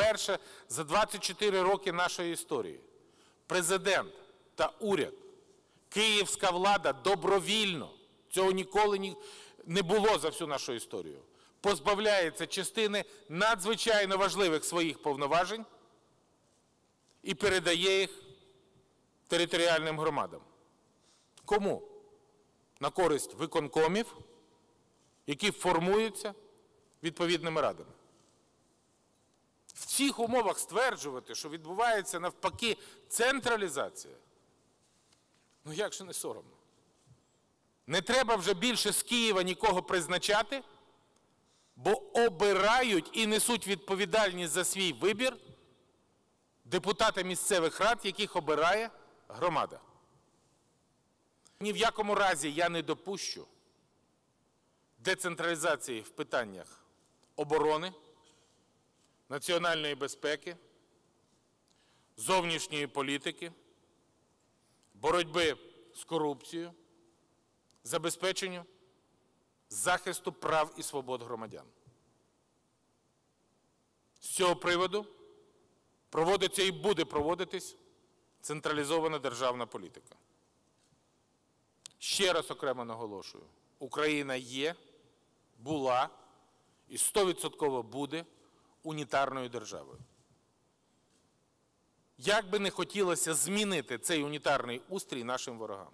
вперше за 24 роки нашої історії президент та уряд, київська влада добровільно, цього ніколи не було за всю нашу історію, позбавляється частини надзвичайно важливих своїх повноважень і передає їх територіальним громадам. Кому? На користь виконкомів, які формуються відповідними радами. В цих умовах стверджувати, що відбувається навпаки централізація, ну як же не соромно? Не треба вже більше з Києва нікого призначати, бо обирають і несуть відповідальність за свій вибір депутати місцевих рад, яких обирає громада. Ні в якому разі я не допущу децентралізації в питаннях оборони, національної безпеки, зовнішньої політики, боротьби з корупцією, забезпеченню захисту прав і свобод громадян. З цього приводу проводиться і буде проводитись централізована державна політика. Ще раз окремо наголошую: Україна є, була і 100% буде унітарною державою. Як би не хотілося змінити цей унітарний устрій нашим ворогам.